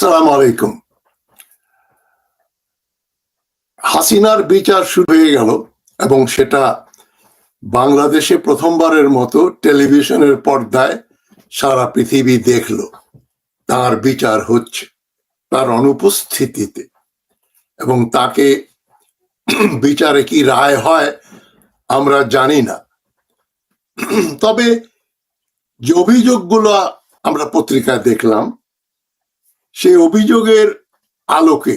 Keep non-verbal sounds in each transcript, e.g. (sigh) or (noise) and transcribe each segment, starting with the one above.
সালাম আলাইকুম হাসিনার বিচার শুরু হয়ে গেল এবং সেটা বাংলাদেশে প্রথমবারের মতো টেলিভিশনের পর্দায় সারা পৃথিবী দেখল। তার বিচার হচ্ছে তার অনুপস্থিতিতে। এবং তাকে বিচারে কি রায় হয় আমরা জানি না। তবে যে অভিযোগগুলো আমরা পত্রিকায় দেখলাম সেই অভিযোগের আলোকে,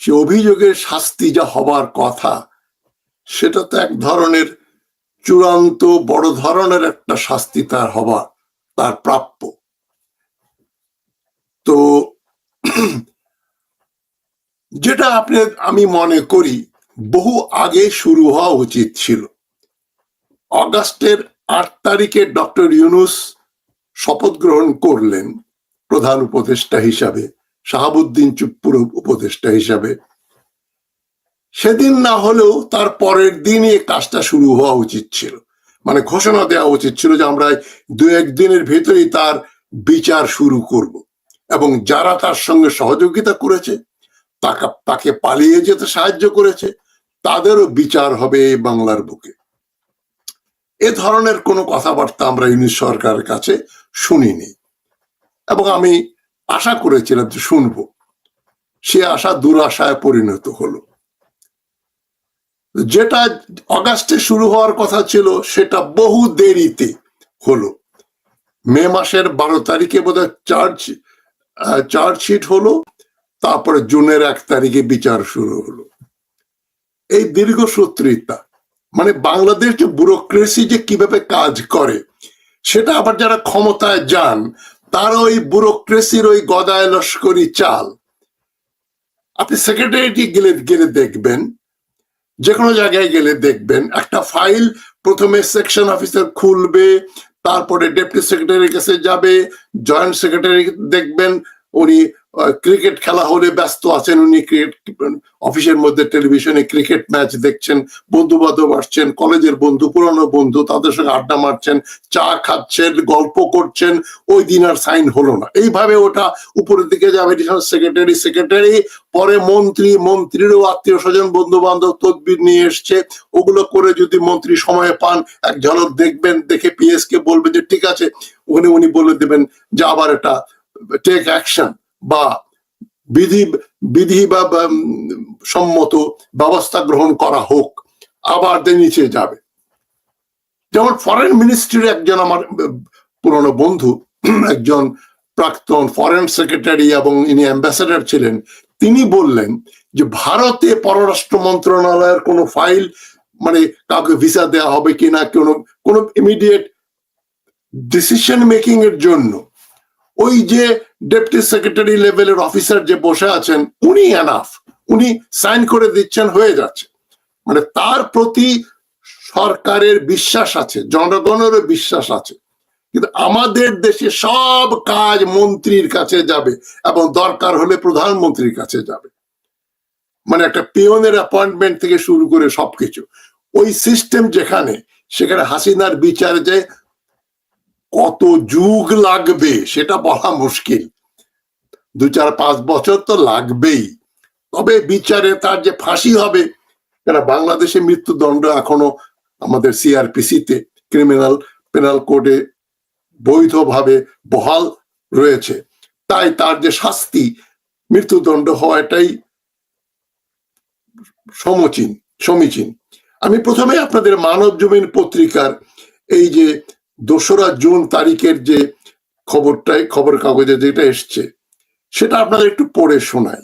সে অভিযোগের শাস্তি যা হবার কথা, সেটা তো এক ধরনের চূড়ান্ত বড় ধরনের একটা শাস্তি তার হওয়া তার প্রাপ্য। তো যেটা আপনি, আমি মনে করি, বহু আগে শুরু হওয়া উচিত ছিল। অগাস্টের আট তারিখে ডক্টর ইউনুস শপথ গ্রহণ করলেন। প্রধান উপদেষ্টা হিসাবে, শাহাবুদ্দিন চুপ্পুর উপদেষ্টা হিসাবে। সেদিন না হলেও তার পরের দিনই কাজটা শুরু হওয়া উচিত ছিল। মানে ঘোষণা দেওয়া উচিত ছিল যে আমরা দু একদিনের ভেতরেই তার বিচার শুরু করব। এবং যারা তার সঙ্গে সহযোগিতা করেছে, তাকে তাকে পালিয়ে যেতে সাহায্য করেছে, তাদেরও বিচার হবে এই বাংলার বুকে। এ ধরনের কোনো কথাবার্তা আমরা ইউনিট সরকারের কাছে শুনিনি। এবং আমি আশা করেছিলাম যে শুনব। সে আশা দুরাশায় পরিণত হলো। যেটা অগাস্টে শুরু হওয়ার কথা ছিল, সেটা বহু দেরিতে হলো। মে মাসের বারো তারিখে বোধহয় চার্জ চার্জশিট হলো, তারপরে জুনের এক তারিখে বিচার শুরু হলো। এই দীর্ঘ দীর্ঘসূত্রিতা মানে বাংলাদেশ যে ব্যুরোক্রেসি যে কীভাবে কাজ করে, সেটা আবার যারা ক্ষমতায় যান তার ওই ব্যুরোক্রেসির ওই গদায় লস্করি চাল। আপনি সেক্রেটারিটি গেলে গেলে দেখবেন যে কোনো জায়গায় গেলে দেখবেন, একটা ফাইল প্রথমে সেকশন অফিসার খুলবে, তারপরে ডেপুটি সেক্রেটারির কাছে যাবে, জয়েন্ট সেক্রেটারি দেখবেন, উনি ক্রিকেট খেলা হলে ব্যস্ত আছেন উনি ক্রিকেট অফিসের মধ্যে টেলিভিশনে ক্রিকেট ম্যাচ দেখছেন বন্ধু বান্ধব আসছেন কলেজের বন্ধু, পুরনো বন্ধু, তাদের সঙ্গে আড্ডা মারছেন, চা খাচ্ছেন, গল্প করছেন, ওই দিন আর সাইন হলো না। এইভাবে ওটা উপরের দিকে যাবে সেক্রেটারি সেক্রেটারি পরে মন্ত্রী, মন্ত্রীরও আত্মীয় স্বজন বন্ধু বান্ধব তদবির নিয়ে এসছে। ওগুলো করে যদি মন্ত্রী সময় পান, এক ঝলক দেখবেন, দেখে পিএস কে বলবে যে, ঠিক আছে। ওখানে উনি বলে দেবেন, যে আবার এটা টেক অ্যাকশন বা বিধি বিধি বা সম্মত ব্যবস্থা গ্রহণ করা হোক, আবার নিচে যাবে। যেমন ফরেন মিনিস্ট্রির একজন আমার পুরনো বন্ধু, একজন প্রাক্তন ফরেন সেক্রেটারি এবং ইনি অ্যাম্বাসেডার ছিলেন, তিনি বললেন যে ভারতে পররাষ্ট্র মন্ত্রণালয়ের কোনো ফাইল মানে কাউকে ভিসা দেওয়া হবে কিনা কোনো কোনো ইমিডিয়েট ডিসিশন মেকিং এর জন্য, ওই যে ডেপুটি সেক্রেটারি লেভেলের অফিসার যে বসে আছেন, উনি এনাফ উনি সাইন করে দিচ্ছেন, হয়ে যাচ্ছে। মানে তার প্রতি সরকারের বিশ্বাস আছে, জনগণেরও বিশ্বাস আছে। কিন্তু আমাদের দেশে সব কাজ মন্ত্রীর কাছে যাবে এবং দরকার হলে প্রধানমন্ত্রীর কাছে যাবে। মানে একটা পিওনের অ্যাপয়েন্টমেন্ট থেকে শুরু করে সবকিছু। ওই সিস্টেম যেখানে, সেখানে হাসিনার বিচার যে কত যুগ লাগবে, সেটা বলা মুশকিল। দু চার পাঁচ বছর তো লাগবেই। তবে বিচারে তার যে ফাঁসি হবে, কেন বাংলাদেশে মৃত্যুদণ্ড এখনও আমাদের সিআরপিসিতে ক্রিমিনাল পেনাল কোডে বৈধভাবে বহাল রয়েছে। তাই তার যে শাস্তি, মৃত্যুদণ্ড হওয়াটাই সমচীন, সমীচীন। আমি প্রথমে আপনাদের মানব জমিন পত্রিকার এই যে দোসরা জুন তারিখের যে খবরটাই খবর কাগজে যেটা এসছে সেটা আপনাদের একটু পড়ে শোনাই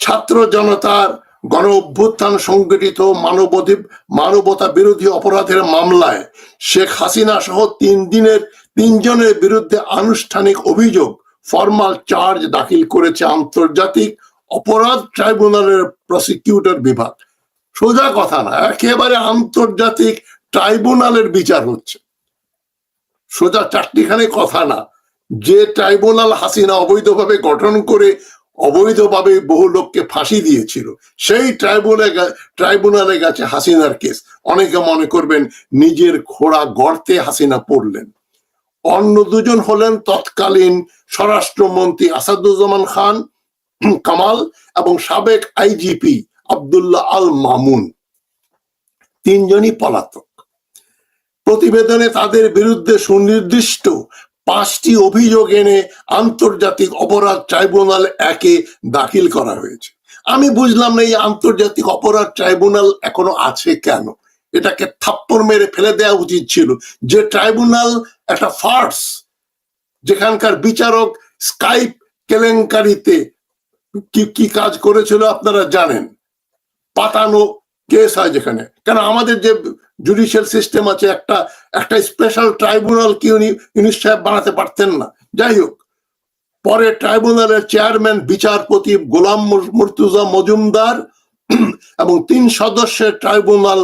ছাত্র জনতার গণ অভ্যুত্থান সংগঠিত মানবাধি, মানবতা বিরোধী অপরাধের মামলায় শেখ হাসিনা সহ তিন দিনের, তিনজনের বিরুদ্ধে আনুষ্ঠানিক অভিযোগ, ফরমাল চার্জ দাখিল করেছে আন্তর্জাতিক অপরাধ ট্রাইব্যুনালের প্রসিকিউটর বিভাগ। সোজা কথা না, একেবারে আন্তর্জাতিক ট্রাইব্যুনালের বিচার হচ্ছে। সোজা চারটিখানে কথা না যে ট্রাইব্যুনাল হাসিনা অবৈধভাবে গঠন করে অবৈধভাবে বহু লোককে ফাঁসি দিয়েছিল, সেই ট্রাইব্যুনালে ট্রাইব্যুনালে গেছে হাসিনার কেস। অনেকে মনে করবেন নিজের ঘোড়া গর্তে হাসিনা পড়লেন। অন্য দুজন হলেন তৎকালীন স্বরাষ্ট্রমন্ত্রী আসাদুজ্জামান খান, কামাল এবং সাবেক আইজিপি আব্দুল্লাহ আল মামুন। তিনজনই পলাতক। প্রতিবেদনে তাদের বিরুদ্ধে সুনির্দিষ্ট পাঁচটি অভিযোগ এনে আন্তর্জাতিক অপরাধ ট্রাইব্যুনাল একে দাখিল করা হয়েছে। আমি বুঝলাম না এই আন্তর্জাতিক অপরাধ ট্রাইব্যুনাল এখনও আছে কেন? এটাকে থাপ্পড় মেরে ফেলে দেওয়া উচিত ছিল যে ট্রাইব্যুনাল একটা ফার্স, যেখানকার বিচারক স্কাইপ কেলেঙ্কারিতে কি কি কাজ করেছিল আপনারা জানেন? পাতানো কেস হয় যেখানে। কেন আমাদের যে জুডিশিয়াল সিস্টেম আছে, একটা একটা স্পেশাল ট্রাইব্যুনাল কি উনি ইউনিস সাহেব বানাতে পারতেন না। যাই হোক, পরে ট্রাইব্যুনালের চেয়ারম্যান বিচারপতি গোলাম মুর- মুর্তুজা মজুমদার (clears throat) এবং তিন সদস্যের ট্রাইব্যুনাল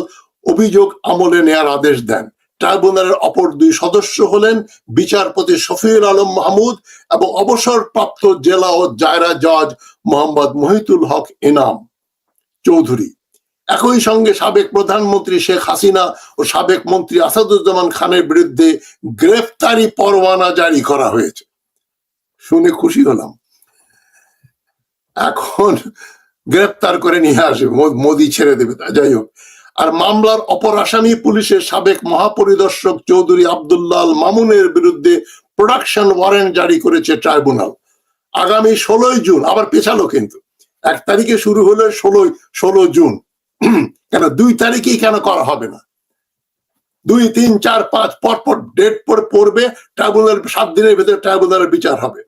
অভিযোগ আমলে নেয়ার আদেশ দেন। ট্রাইব্যুনালের অপর দুই সদস্য হলেন বিচারপতি শফিউল আলম মাহমুদ এবং অবসরপ্রাপ্ত জেলা ও জায়রা জজ মোহাম্মদ মহিতুল হক ইনাম চৌধুরী। একই সঙ্গে সাবেক প্রধানমন্ত্রী শেখ হাসিনা ও সাবেক মন্ত্রী আসাদুজ্জামান খানের বিরুদ্ধে গ্রেফতারি পরোয়ানা জারি করা হয়েছে। শুনে খুশি হলাম। এখন গ্রেফতার করে নিয়ে আসবে মোদি ছেড়ে দেবে যাই হোক। আর মামলার অপর আসামি পুলিশের সাবেক মহাপরিদর্শক চৌধুরী আব্দুল্লাহ আল মামুনের বিরুদ্ধে প্রোডাকশন ওয়ারেন্ট জারি করেছে ট্রাইব্যুনাল। আগামী ষোলোই জুন, আবার পেছালো কিন্তু। এক তারিখে শুরু হলে ষোলোই, ষোলো জুন। (clears throat) কেন দুই তারিখেই কেন করা হবে না? দুই, তিন, চার, পাঁচ, পর পর ডেট পর পড়বে ট্রাইব্যুনাল সাত দিনের ভেতরে ট্রাইব্যুনালের বিচার হবে।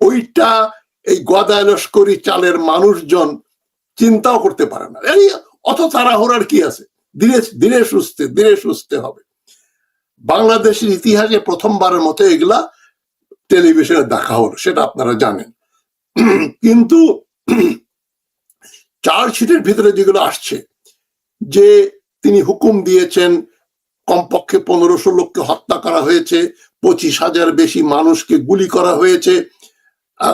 ওইটা এই গদায় লস্করি চালের মানুষজন চিন্তাও করতে পারে না। এই অত তাড়াহুড়ার কি আছে? ধীরে ধীরে সুস্থে ধীরে সুস্থে হবে। বাংলাদেশের ইতিহাসে প্রথমবারের মতো এগুলা টেলিভিশনে দেখা হলো, সেটা আপনারা জানেন। (clears throat) কিন্তু চার্জশিটের ভিতরে যেগুলো আসছে, যে তিনি হুকুম দিয়েছেন, কমপক্ষে পনেরোশো লোককে হত্যা করা হয়েছে, পঁচিশ হাজার বেশি মানুষকে গুলি করা হয়েছে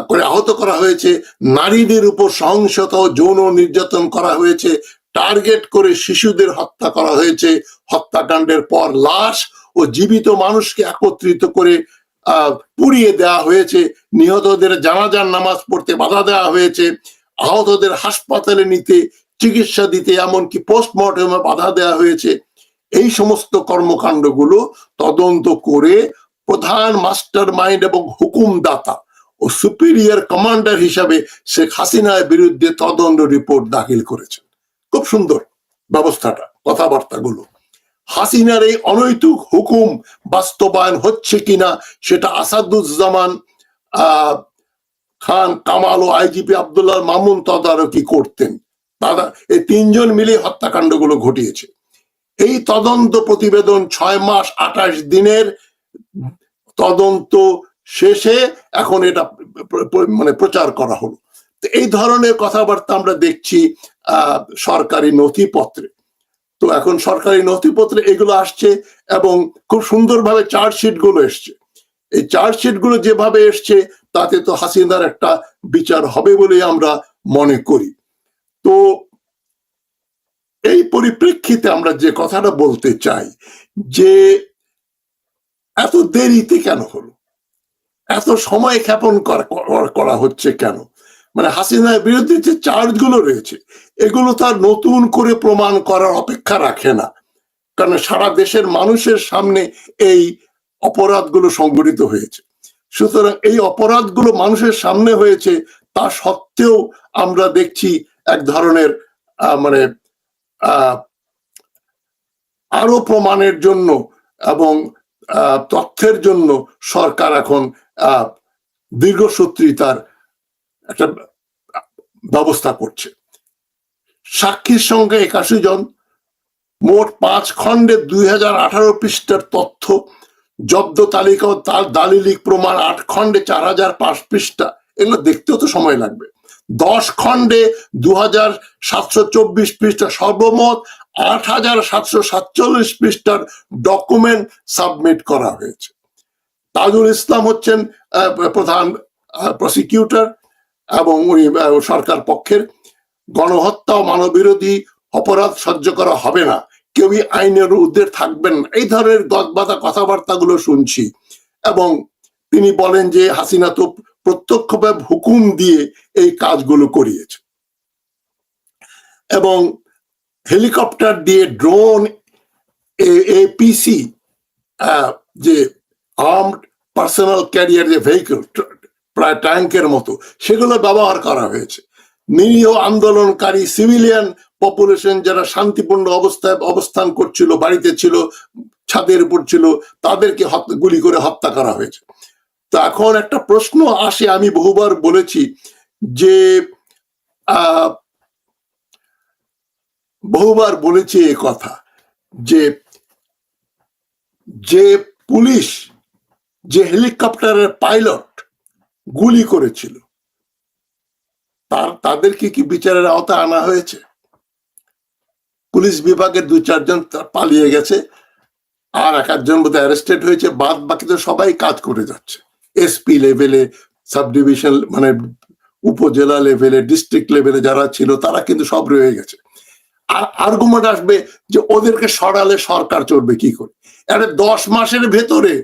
করে আহত করা হয়েছে, নারীদের উপর সহিংসতা যৌন নির্যাতন করা হয়েছে, টার্গেট করে শিশুদের হত্যা করা হয়েছে, হত্যাকাণ্ডের পর লাশ ও জীবিত মানুষকে একত্রিত করে পুড়িয়ে দেওয়া হয়েছে, নিহতদের জানাজার নামাজ পড়তে বাধা দেওয়া হয়েছে আহতদের হাসপাতালে নিতে চিকিৎসা দিতে, এমনকি পোস্টমর্টমে বাধা দেওয়া হয়েছে। এই সমস্ত কর্মকাণ্ডগুলো তদন্ত করে প্রধান মাস্টার মাইন্ড এবং হুকুমদাতা ও সুপিরিয়র কমান্ডার হিসাবে শেখ হাসিনার বিরুদ্ধে তদন্ত রিপোর্ট দাখিল করেছেন। খুব সুন্দর ব্যবস্থাটা, কথাবার্তাগুলো। হাসিনার এই অনৈতিক হুকুম বাস্তবায়ন হচ্ছে কিনা, সেটা আসাদুজ্জামান, আহ খান কামাল ও আইজিপি আব্দুল্লাহ মামুন তদারকি করতেন। তারা এই তিনজন মিলে হত্যাকাণ্ডগুলো ঘটিয়েছে। এই তদন্ত প্রতিবেদন ছয় মাস আঠাশ দিনের তদন্ত শেষে এখন এটা মানে প্রচার করা হলো। তো এই ধরনের কথাবার্তা আমরা দেখছি সরকারি নথিপত্রে। তো এখন সরকারি নথিপত্রে এগুলো আসছে এবং খুব সুন্দরভাবে চার্জশিটগুলো এসছে। এই চার্জশিটগুলো যেভাবে এসছে তাতে তো হাসিনার একটা বিচার হবে বলেই আমরা মনে করি। তো এই পরিপ্রেক্ষিতে আমরা যে কথাটা বলতে চাই, যে এত দেরিতে কেন হলো? এত সময় ক্ষেপণ করা- হচ্ছে কেন? মানে হাসিনার বিরুদ্ধে যে চার্জগুলো রয়েছে, এগুলো তার নতুন করে প্রমাণ করার অপেক্ষা রাখে না। কারণ সারা দেশের মানুষের সামনে এই অপরাধগুলো সংগঠিত হয়েছে। সুতরাং এই অপরাধগুলো মানুষের সামনে হয়েছে, তা সত্ত্বেও আমরা দেখছি এক ধরনের মানে আরও প্রমাণের জন্য এবং তথ্যের জন্য সরকার এখন দীর্ঘসূত্রিতার একটা ব্যবস্থা করছে। সাক্ষীর সঙ্গে একাশি জন, মোট পাঁচ খণ্ডে দুই হাজার আঠারো পৃষ্ঠার তথ্য জব্দ তালিকা ও তার দালিলিক প্রমাণ আট খণ্ডে চার হাজার পাঁচ পৃষ্ঠা। এগুলো দেখতেও তো সময় লাগবে। দশ খণ্ডে দু হাজার সাতশো চব্বিশ পৃষ্ঠা সর্বমোট আট হাজার সাতশো সাতচল্লিশ পৃষ্ঠার ডকুমেন্ট সাবমিট করা হয়েছে। তাজুল ইসলাম হচ্ছেন প্রধান প্রসিকিউটর এবং উনি সরকার পক্ষের। গণহত্যা ও মানববিরোধী অপরাধ সহ্য করা হবে না। কেউই আইনের ঊর্ধ্বে থাকবেন এই ধরনের গদবাদা কথাবার্তাগুলো শুনছি। এবং তিনি বলেন যে হাসিনা তো প্রত্যক্ষভাবে হুকুম দিয়ে এই কাজগুলো করিয়েছে। এবং হেলিকপ্টার দিয়ে ড্রোন এপিসি যে আর্মড পার্সোনাল ক্যারিয়ার যে ভেহিকল প্রায় ট্যাঙ্কের মতো, সেগুলো ব্যবহার করা হয়েছে। নিরীহ আন্দোলনকারী সিভিলিয়ান পপুলেশন যারা শান্তিপূর্ণ অবস্থায় অবস্থান করছিল, বাড়িতে ছিল, ছাদের উপর ছিল, তাদেরকে গুলি করে হত্যা করা হয়েছে। তো এখন একটা প্রশ্ন আসে, আমি বহুবার বলেছি যে বহুবার বলেছি এই কথা যে যে পুলিশ, যে হেলিকপ্টারের পাইলট গুলি করেছিল, তার, তাদেরকে কি বিচারের আওতায় আনা হয়েছে? পুলিশ বিভাগের দুই চারজন পালিয়ে গেছে, আর এক একজন বোধহয় অ্যারেস্টেড হয়েছে, বাদ বাকি তো সবাই কাজ করে যাচ্ছে। এসপি লেভেলে সাব ডিভিশন মানে উপজেলা লেভেলে ডিস্ট্রিক্ট লেভেলে যারা ছিল, তারা কিন্তু সব রয়ে গেছে। আর আর্গুমেন্ট আসবে যে ওদেরকে সরালে সরকার চলবে কি করে? আরে দশ মাসের ভেতরে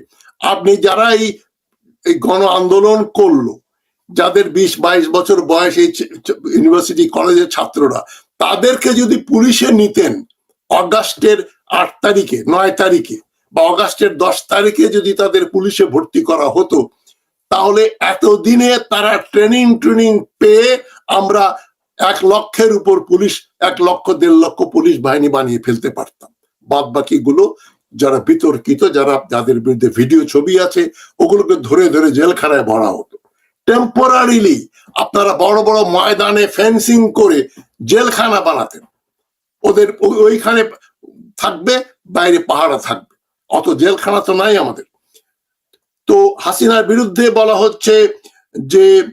আপনি যারা এই গণ আন্দোলন করল, যাদের বিশ বাইশ বছর বয়স এই ইউনিভার্সিটি কলেজের ছাত্ররা তাদেরকে যদি পুলিশে নিতেন, অগাস্টের আট তারিখে, নয় তারিখে বা অগাস্টের দশ তারিখে যদি তাদের পুলিশে ভর্তি করা হতো, তাহলে এতদিনে তারা ট্রেনিং ট্রেনিং পেয়ে আমরা এক লক্ষের উপর পুলিশ, এক লক্ষ, দেড় লক্ষ পুলিশ বাহিনী বানিয়ে ফেলতে পারতাম। বাদ বাকিগুলো যারা বিতর্কিত, যারা যাদের বিরুদ্ধে ভিডিও ছবি আছে, ওগুলোকে ধরে ধরে জেলখানায় ভরা হতো। টেম্পোরারিলি আপনারা বড় বড় ময়দানে ফেন্সিং করে জেলখানা বানাতেন। ওদের ওইখানে থাকবে, বাইরে পাহারা থাকবে। অত জেলখানা তো নাই আমাদের। তো হাসিনার বিরুদ্ধে বলা হচ্ছে যে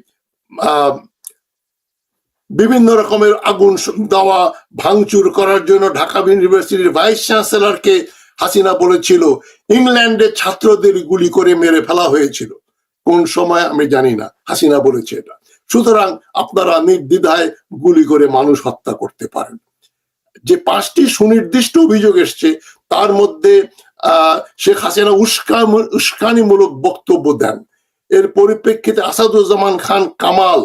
বিভিন্ন রকমের আগুন দেওয়া, ভাঙচুর করার জন্য ঢাকা ইউনিভার্সিটির ভাইস চ্যান্সেলরকে হাসিনা বলেছিল, ইংল্যান্ডে ছাত্রদের গুলি করে মেরে ফেলা হয়েছিল। কোন সময় আমি জানি না। হাসিনা বলেছে এটা। সুতরাং আপনারা নির্দ্বিধায় গুলি করে মানুষ হত্যা করতে পারেন। যে পাঁচটি সুনির্দিষ্ট অভিযোগ এসছে, তার মধ্যে শেখ হাসিনা উস্কা উস্কানিমূলক বক্তব্য দেন। এর পরিপ্রেক্ষিতে আসাদুজ্জামান খান, কামাল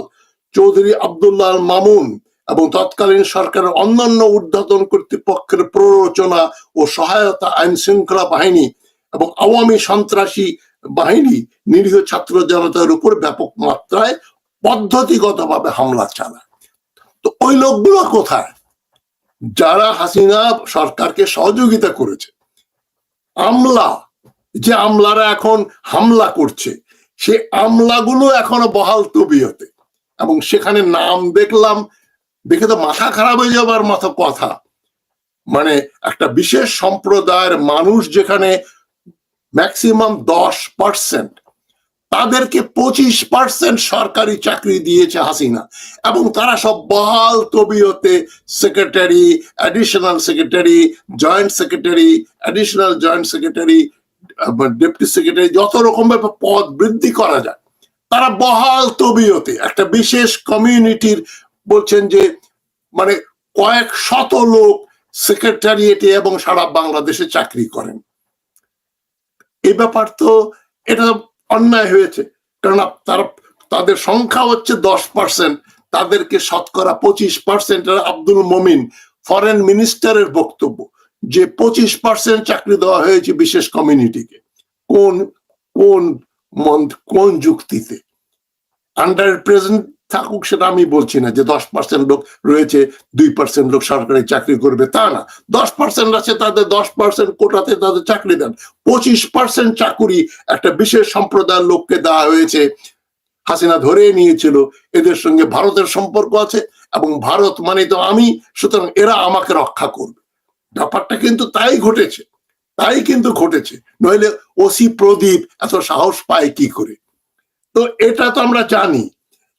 চৌধুরী, আব্দুল্লাহ মামুন এবং তৎকালীন সরকারের অন্যান্য ঊর্ধ্বতন কর্তৃপক্ষের প্ররোচনা ও সহায়তা আইন শৃঙ্খলা বাহিনী এবং আওয়ামী সন্ত্রাসী বাহিনী নিরীহ ছাত্র জনতার উপর ব্যাপক মাত্রায় পদ্ধতিগতভাবে হামলা চালায়। তো ওই লোকগুলো কোথায়? যারা হাসিনা সরকারকে সহযোগিতা করেছে। আমলা, যে আমলারা এখন হামলা করছে, সে আমলাগুলো এখনও বহাল তবিয়তে। এবং সেখানে নাম দেখলাম, দেখে তো মাথা খারাপ হয়ে যাবার মতো কথা। মানে একটা বিশেষ সম্প্রদায়ের মানুষ যেখানে ম্যাক্সিমাম দশ পার্সেন্ট তাদেরকে পঁচিশ পার্সেন্ট সরকারি চাকরি দিয়েছে হাসিনা। এবং তারা সব বহাল তবিয়তে secretary additional secretary joint secretary additional joint secretary deputy secretary যত রকম ভাবে পদ বৃদ্ধি করা যায়, তারা বহাল তবিয়তে। একটা বিশেষ কমিউনিটির বলছেন যে মানে কয়েক শত লোক সেক্রেটারিয়েটে এবং সারা বাংলাদেশে চাকরি করেন। এই ব্যাপার তো এটা অন্যায় হয়েছে। কারণ তারা তাদের সংখ্যা হচ্ছে দশ পার্সেন্ট তাদেরকে শতকরা পঁচিশ পার্সেন্ট আব্দুল মমিন ফরেন মিনিস্টারের বক্তব্য। যে পঁচিশ পার্সেন্ট চাকরি দেওয়া হয়েছে বিশেষ কমিউনিটিকে কোন কোন কোন যুক্তিতে? আন্ডার প্রেজেন্ট থাকুক সেটা আমি বলছি না যে দশ পার্সেন্ট লোক রয়েছে, দুই পার্সেন্ট লোক সরকারি চাকরি করবে, তা না। দশ পার্সেন্ট আছে, তাদের দশ পার্সেন্ট কোটাতে তাদের চাকরি দেন। পঁচিশ পার্সেন্ট চাকুরি একটা বিশেষ সম্প্রদায়ের লোককে দেওয়া হয়েছে, হাসিনা ধরে নিয়েছিল, এদের সঙ্গে ভারতের সম্পর্ক আছে এবং ভারত মানে তো আমি, সুতরাং এরা আমাকে রক্ষা করবে। ব্যাপারটা কিন্তু তাই ঘটেছে, তাই কিন্তু ঘটেছে। নইলে ওসি প্রদীপ এত সাহস পায় কি করে? তো এটা তো আমরা জানি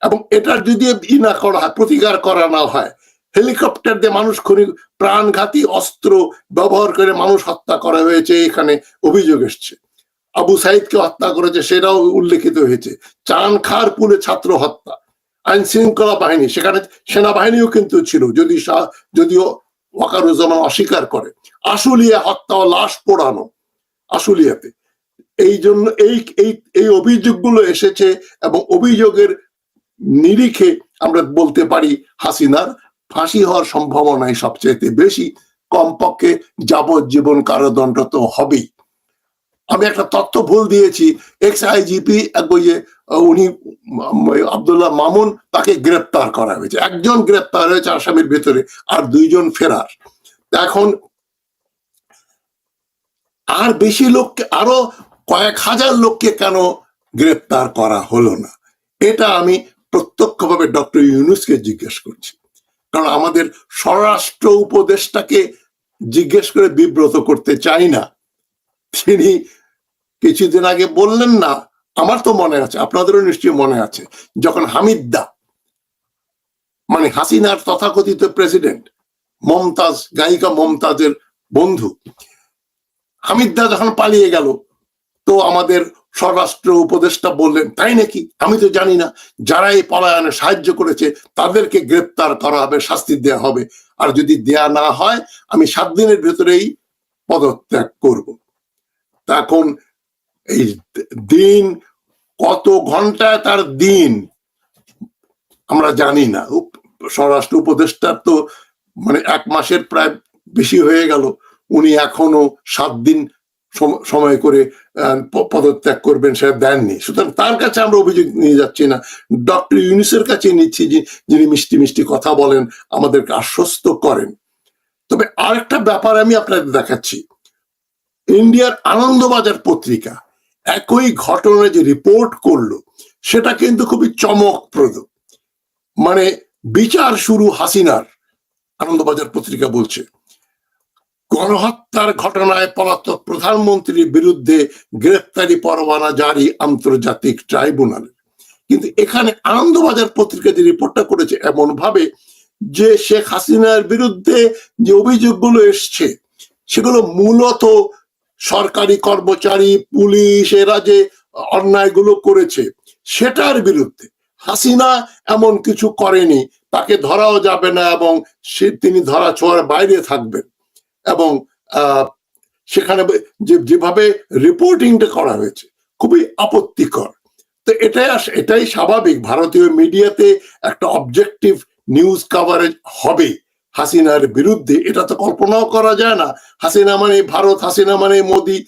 এবং এটার যদি ই না করা হয়, প্রতিকার করা না হয়, হেলিকপ্টার দিয়ে মানুষ খুনি, প্রাণঘাতী অস্ত্র ব্যবহার করে মানুষ হত্যা করা হয়েছে, এখানে অভিযোগ এসছে। আবু সাইদকে হত্যা করেছে, সেটাও উল্লেখিত হয়েছে। চান খার পুলে ছাত্র হত্যা আইন শৃঙ্খলা বাহিনী, সেখানে সেনাবাহিনীও কিন্তু ছিল, যদি যদিও ওয়াকারুজ্জামান অস্বীকার করে। আশুলিয়া হত্যা ও লাশ পোড়ানো, আশুলিয়াতে। এই জন্য এই এই অভিযোগগুলো এসেছে এবং অভিযোগের নিরিখে আমরা বলতে পারি হাসিনার ফাঁসি হওয়ার সম্ভাবনাই সবচেয়ে বেশি। কমপক্ষে যাবজ্জীবন কারাদণ্ড তো হবেই। আমি একটা তথ্য ভুল দিয়েছি, এক্স আইজিপি উনি আব্দুল্লাহ মামুন তাকে গ্রেপ্তার করা হয়েছে। একজন গ্রেপ্তার হয়েছে আসামির ভেতরে আর দুইজন ফেরার। এখন আর বেশি লোককে, আরও কয়েক হাজার লোককে কেন গ্রেপ্তার করা হলো না? এটা আমি প্রত্যক্ষভাবে ডক্টর ইউনুসকে জিজ্ঞেস করছি। কারণ আমাদের স্বরাষ্ট্র উপদেষ্টাকে জিজ্ঞেস করে বিব্রত করতে চাই না। তিনি কিছুদিন আগে বললেন না, আমার তো মনে আছে, আপনাদেরও নিশ্চয়ই মনে আছে, যখন হামিদদা মানে হাসিনার তথাকথিত প্রেসিডেন্ট, মমতাজ, গায়িকা মমতাজের বন্ধু, হামিদদা যখন পালিয়ে গেল, তো আমাদের স্বরাষ্ট্র উপদেষ্টা বললেন, তাই নাকি? আমি তো জানি না। যারা এই পলায়নে সাহায্য করেছে, তাদেরকে গ্রেপ্তার করা হবে, শাস্তি দেওয়া হবে। আর যদি দেয়া না হয়, আমি সাত দিনের ভেতরেই পদত্যাগ করব। তখন এই দিন, কত ঘন্টায় তার দিন, আমরা জানি না। স্বরাষ্ট্র উপদেষ্টার তো মানে এক মাসের প্রায় বেশি হয়ে গেল। উনি এখনও সাত দিন সময় করে পদত্যাগ করবেন সেটা দেননি। সুতরাং তার কাছে আমরা অভিযোগ নিয়ে যাচ্ছি না। ডক্টর ইউনিসের কাছে নিচ্ছি যে- যিনি মিষ্টি মিষ্টি কথা বলেন, আমাদেরকে আশ্বস্ত করেন। তবে আরেকটা ব্যাপার আমি আপনাদের দেখাচ্ছি। ইন্ডিয়ার আনন্দবাজার পত্রিকা একই ঘটনা যে রিপোর্ট করল, সেটা কিন্তু খুবই চমকপ্রদ। মানে বিচার শুরু হাসিনার আনন্দবাজার পত্রিকা বলছে। গণহত্যার ঘটনায় পলাতক প্রধানমন্ত্রীর বিরুদ্ধে গ্রেফতারি পরোয়ানা জারি আন্তর্জাতিক ট্রাইব্যুনাল। কিন্তু এখানে আনন্দবাজার পত্রিকা যে রিপোর্টটা করেছে এমন ভাবে যে শেখ হাসিনার বিরুদ্ধে যে অভিযোগগুলো এসছে, সেগুলো মূলত সরকারি কর্মচারী, পুলিশ, এরা যে অন্যায়গুলো করেছে, সেটার বিরুদ্ধে। হাসিনা এমন কিছু করেনি, তাকে ধরাও যাবে না এবং সে তিনি ধরা ছোঁয়ার বাইরে থাকবেন। এবং সেখানে যেভাবে রিপোর্টিংটা করা হয়েছে, খুবই আপত্তিকর। তো এটাই আস- এটাই স্বাভাবিক। ভারতীয় মিডিয়াতে একটা অবজেক্টিভ নিউজ কাভারেজ হবে হাসিনার বিরুদ্ধে। এটা তো কল্পনাও করা যায় না। হাসিনা মানে ভারত, হাসিনা মানে মোদী,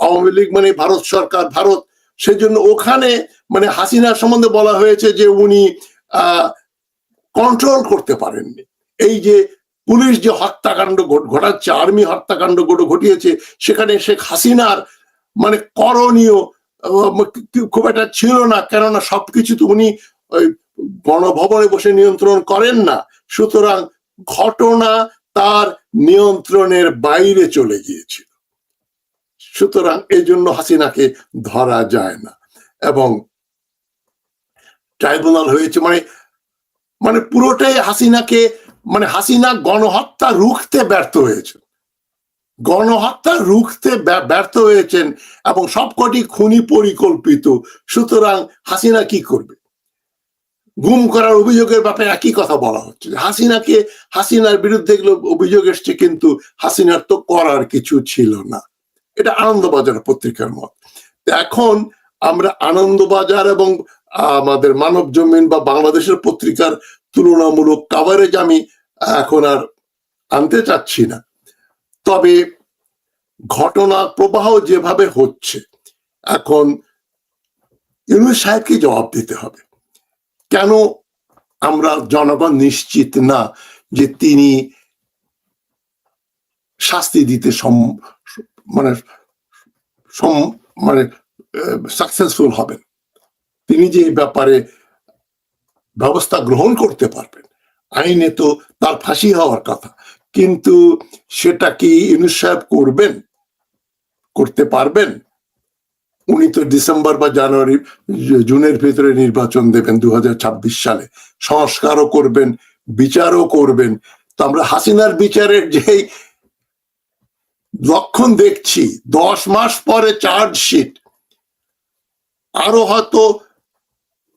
আওয়ামী লীগ মানে ভারত সরকার, ভারত। সেজন্য ওখানে মানে হাসিনার সম্বন্ধে বলা হয়েছে যে উনি কন্ট্রোল করতে পারেননি। এই যে পুলিশ যে হত্যাকাণ্ড ঘটাচ্ছে, আর্মি হত্যাকাণ্ড ঘটিয়েছে, সেখানে শেখ হাসিনার মানে করণীয় খুব একটা ছিল না, কেননা সবকিছু তো উনি গণভবনে বসে নিয়ন্ত্রণ করেন না। সুতরাং ঘটনা তার নিয়ন্ত্রণের বাইরে চলে গিয়েছিল। সুতরাং এই জন্য হাসিনাকে ধরা যায় না। এবং ট্রাইব্যুনাল হয়েছে মানে মানে পুরোটাই হাসিনাকে মানে হাসিনা গণহত্যা রুখতে ব্যর্থ হয়েছে গণহত্যা রুখতে ব্যর্থ হয়েছেন এবং সবকটি খুনি পরিকল্পিত। সুতরাং হাসিনা কি করবে? গুম করার অভিযোগের ব্যাপারে একই কথা বলা হচ্ছে হাসিনাকে, হাসিনার বিরুদ্ধে এগুলো অভিযোগ এসছে কিন্তু হাসিনার তো করার কিছু ছিল না। এটা আনন্দবাজার পত্রিকার মত। এখন আমরা আনন্দবাজার এবং আমাদের মানব জমিন বা বাংলাদেশের পত্রিকার তুলনামূলক কাভারেজ আমি এখন আর আনতে চাচ্ছি না। তবে ঘটনা প্রবাহ যেভাবে হচ্ছে, এখন ইউনুস সাহেবকে জবাব দিতে হবে। কেন আমরা জনগণ নিশ্চিত না যে তিনি শাস্তি দিতে সম- মানে সম- মানে সাকসেসফুল হবেন? তিনি যে ব্যাপারে ব্যবস্থা গ্রহণ করতে পারবেন, আইনে তো তার ফাঁসি হওয়ার কথা। কিন্তু সেটা কি ইউনুস করবেন? করতে পারবেন? উনি তো ডিসেম্বর বা জানুয়ারি, জুনের ভিতরে নির্বাচন দেবেন দু হাজার ছাব্বিশ সালে। সংস্কারও করবেন, বিচারও করবেন। তো আমরা হাসিনার বিচারের যেই লক্ষণ দেখছি, দশ মাস পরে চার্জশিট। আরও হয়তো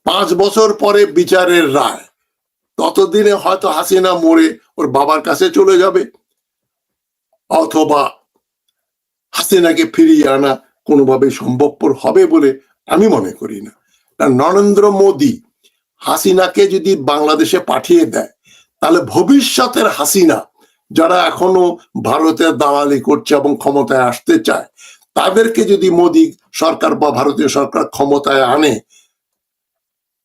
পাঁচ বছর পরে বিচারের রায়। ততদিনে হয়তো হাসিনা মরে ওর বাবার কাছে চলে যাবে? অথবা হাসিনাকে ফিরিয়ে আনা কোনোভাবেই সম্ভবপর হবে বলে আমি মনে করি না। নরেন্দ্র মোদী হাসিনাকে যদি বাংলাদেশে পাঠিয়ে দেয়, তাহলে ভবিষ্যতের হাসিনা যারা এখনও ভারতের দালালি করছে এবং ক্ষমতায় আসতে চায়, তাদেরকে যদি মোদী সরকার বা ভারতীয় সরকার ক্ষমতায় আনে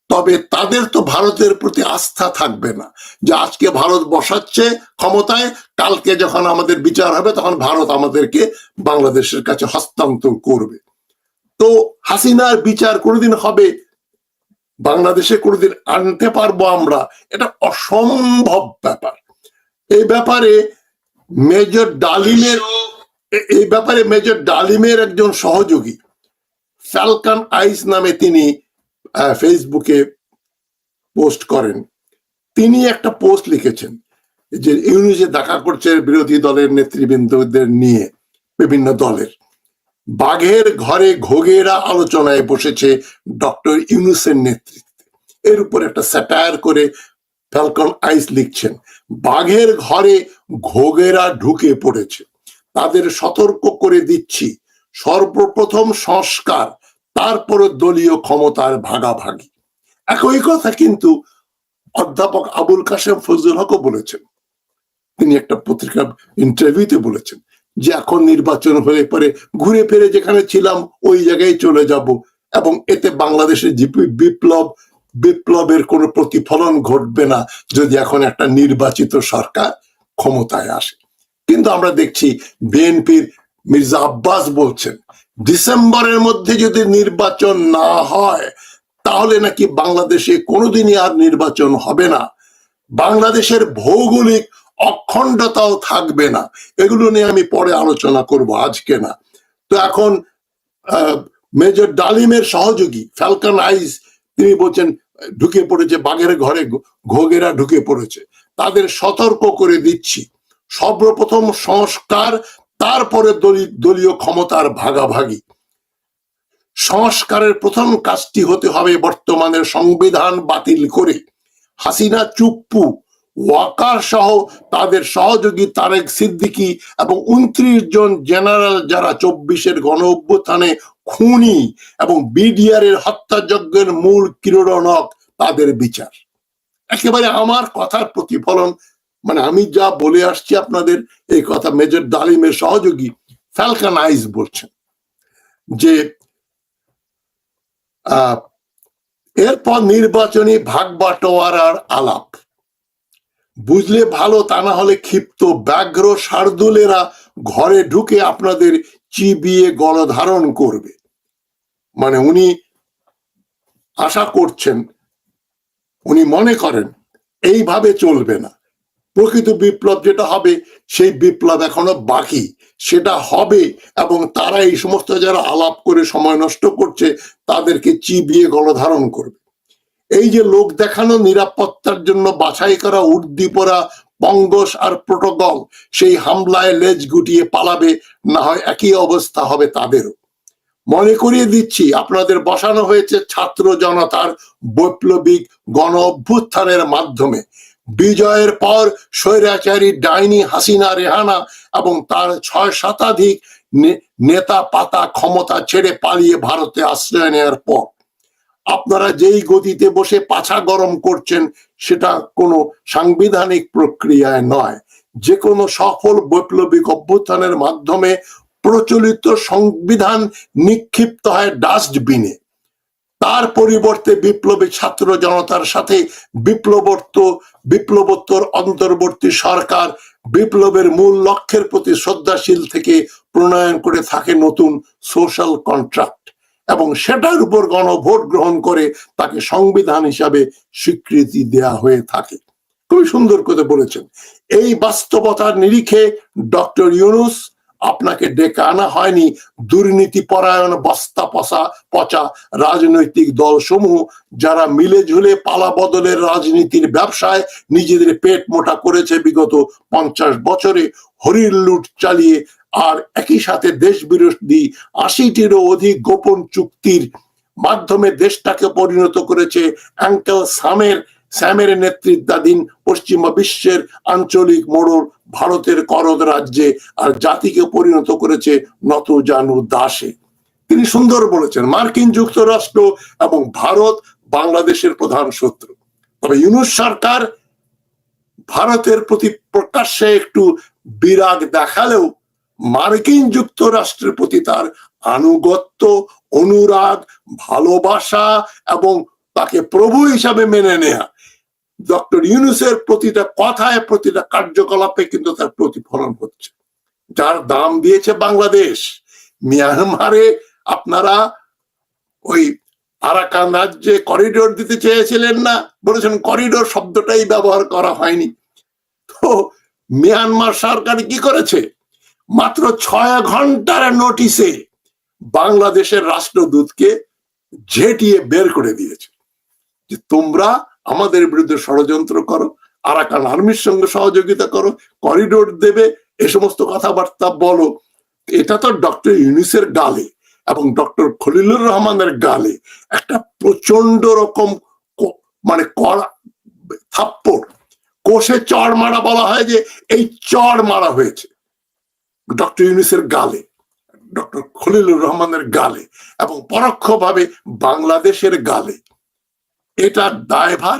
তবে তাদের তো ভারতের প্রতি আস্থা থাকবে না যে আজকে ভারত বসাচ্ছে ক্ষমতায়, কালকে যখন আমাদের বিচার হবে তখন ভারত আমাদেরকে বাংলাদেশের কাছে হস্তান্তর করবে। তো হাসিনার বিচার কোনোদিন হবে? বাংলাদেশে কোনোদিন আনতে পারব আমরা? এটা অসম্ভব ব্যাপার। এই ব্যাপারে মেজর ডালিমের, এই ব্যাপারে মেজর ডালিমের একজন সহযোগী, ফ্যালকন আইস নামে তিনি ফেসবুকে পোস্ট করেন। তিনি একটা পোস্ট লিখেছেন যে ইউনুসে দেখা করছে বিরোধী দলের নেতৃবৃন্দদের নিয়ে বিভিন্ন দলের। বাঘের ঘরে ঘোগেরা আলোচনায় বসেছে ডক্টর ইউনুসের নেতৃত্বে। এর উপর একটা স্যাটায়ার করে ফ্যালকন আইস লিখছেন, বাঘের ঘরে ঘোগেরা ঢুকে পড়েছে। তাদের সতর্ক করে দিচ্ছি। সর্বপ্রথম সংস্কার তারপরে দলীয় ক্ষমতার ভাগাভাগি। একই কথা কিন্তু অধ্যাপক আবুল কাশেম ফজলুল হকও বলেছেন। তিনি একটা পত্রিকা ইন্টারভিউতে বলেছেন যে এখন নির্বাচন হলে পরে ঘুরে ফিরে যেখানে ছিলাম ওই জায়গায় চলে যাব এবং এতে বাংলাদেশের বিপ্লব, বিপ্লবের কোনো প্রতিফলন ঘটবে না যদি এখন একটা নির্বাচিত সরকার ক্ষমতায় আসে। কিন্তু আমরা দেখছি বিএনপির মির্জা আব্বাস বলছেন ডিসেম্বরের মধ্যে যদি নির্বাচন না হয়, তাহলে নাকি বাংলাদেশে কোনোদিনই আর নির্বাচন হবে না। বাংলাদেশের ভৌগোলিক অখণ্ডতাও থাকবে না। এগুলো নিয়ে আমি পরে আলোচনা করব আজকে না। তো এখন মেজর ডালিমের সহযোগী, ফ্যালকন আইস, তিনি বলছেন, ঢুকে পড়েছে, বাঘের ঘরে ঘোগেরা ঢুকে পড়েছে। তাদের সতর্ক করে দিচ্ছি। সর্বপ্রথম সংস্কার তারপরে দলি- দলীয় ক্ষমতার ভাগাভাগি। সংস্কারের প্রথম কাজটি হতে হবে বর্তমানের সংবিধান বাতিল করে। হাসিনা চুপ্পু, ওয়াকার সহ তাদের সহযোগী তারেক সিদ্দিকী এবং উনত্রিশ জন জেনারেল যারা চব্বিশের গণ অভ্যুত্থানে খুনি এবং বিডিআর এর হত্যাযজ্ঞের মূল কিরণক তাদের বিচার। একেবারে আমার কথার প্রতিফলন মানে আমি যা বলে আসছি আপনাদের, এই কথা মেজর ডালিমের সহযোগী ফ্যালকান আইস বলছেন যে এরপর নির্বাচনী ভাগ বাটোয়ারার আলাপ। বুঝলে ভালো, তা না হলে ক্ষিপ্ত, ব্যাঘ্র শার্দুলেরা ঘরে ঢুকে আপনাদের চিবিয়ে গণধারণ করবে। মানে উনি আশা করছেন, উনি মনে করেন, এইভাবে চলবে না। প্রকৃত বিপ্লব যেটা হবে, সেই বিপ্লব এখনও বাকি। সেটা হবে এবং তারা এই সমস্ত যারা আলাপ করে সময় নষ্ট করছে, তাদেরকে চিবিয়ে গণধারণ করবে। এই যে লোক দেখানো, নিরাপত্তার জন্য বাছাই করা, উর্দি পরা, পঙ্গস আর প্রোটোকল, সেই হামলায় লেজ গুটিয়ে পালাবে, না হয় একই অবস্থা হবে তাদেরও। মনে করিয়ে দিচ্ছি, আপনাদের বসানো হয়েছে ছাত্র জনতার বৈপ্লবিক গণ অভ্যুত্থানের মাধ্যমে। বিজয়ের পর স্বৈরাচারী ডাইনি হাসিনা, রেহানা এবং তার ছয় শতাধিক নেতা পাতা ক্ষমতা ছেড়ে পালিয়ে ভারতে আশ্রয় নেওয়ার পর। আপনারা যেই গতিতে বসে পাছা গরম করছেন, সেটা কোনো সাংবিধানিক প্রক্রিয়ায় নয়। যে কোনো সফল বৈপ্লবিক অভ্যুত্থানের মাধ্যমে প্রচলিত সংবিধান নিক্ষিপ্ত হয় ডাস্টবিনে। তার পরিবর্তে বিপ্লবী ছাত্র জনতার সাথে বিপ্লবর্ত বিপ্লবোত্তর অন্তর্বর্তী সরকার বিপ্লবের মূল লক্ষ্যের প্রতি শ্রদ্ধাশীল থেকে প্রণয়ন করে থাকে নতুন সোশ্যাল কন্ট্রাক্ট এবং সেটার উপর গণভোট গ্রহণ করে তাকে সংবিধান হিসাবে স্বীকৃতি দেয়া হয়ে থাকে। খুবই সুন্দর করে বলেছেন। এই বাস্তবতার নিরিখে ডক্টর ইউনুস আপনাকে ডেকে আনা হয়নি। দুর্নীতি পরায়ণ বস্তা পচা পচা রাজনৈতিক দল সমূহ যারা মিলে ঝুলে পালা বদলের রাজনীতির ব্যবসায় নিজেদের পেট মোটা করেছে বিগত পঞ্চাশ বছরে। হরির লুট চালিয়ে আর একই সাথে দেশ বিরোধী আশিটিরও অধিক গোপন চুক্তির মাধ্যমে দেশটাকে পরিণত করেছে অ্যাঙ্কেল সামের স্যামের নেতৃত্বাধীন পশ্চিমা বিশ্বের আঞ্চলিক মোড়ল ভারতের করদ রাজ্যে আর জাতিকে পরিণত করেছে নত জানু দাসে। তিনি সুন্দর বলেছেন, মার্কিন যুক্তরাষ্ট্র এবং ভারত বাংলাদেশের প্রধান শত্রু। তবে ইউনুস সরকার ভারতের প্রতি প্রকাশ্যে একটু বিরাগ দেখালেও মার্কিন যুক্তরাষ্ট্রের প্রতি তার আনুগত্য, অনুরাগ, ভালোবাসা এবং তাকে প্রভু হিসাবে মেনে নেয়া ডক্টর ইউনুসের প্রতিটা কথায়, প্রতিটা কার্যকলাপে কিন্তু তার প্রতিফলন হচ্ছে। যার দাম দিয়েছে বাংলাদেশ, মিয়ানমারে আপনারা ওই আরাকান রাজ্যে করিডোর দিতে চেয়েছিলেন না? বলেছেন করিডোর শব্দটাই ব্যবহার করা হয়নি। তো মিয়ানমার সরকার কি করেছে? মাত্র ছয় ঘণ্টার নোটিসে বাংলাদেশের রাষ্ট্রদূতকে ঝেটিয়ে বের করে দিয়েছে। যে তোমরা আমাদের বিরুদ্ধে ষড়যন্ত্র করো, আরাকান আর্মির সঙ্গে সহযোগিতা করো, করিডোর দেবে, এ সমস্ত কথাবার্তা বলো। এটা তো ডক্টর ইউনিসের গালে এবং ডক্টর খলিলুর রহমানের গালে একটা প্রচণ্ড রকম মানে থাপ্পড়, কোষে চড় মারা বলা হয় যে এই চড় মারা হয়েছে। ডক্টর ইউনিসের গালে, ডক্টর খলিলুর রহমানের গালে এবং পরোক্ষভাবে বাংলাদেশের গালে। এটা দায়ভার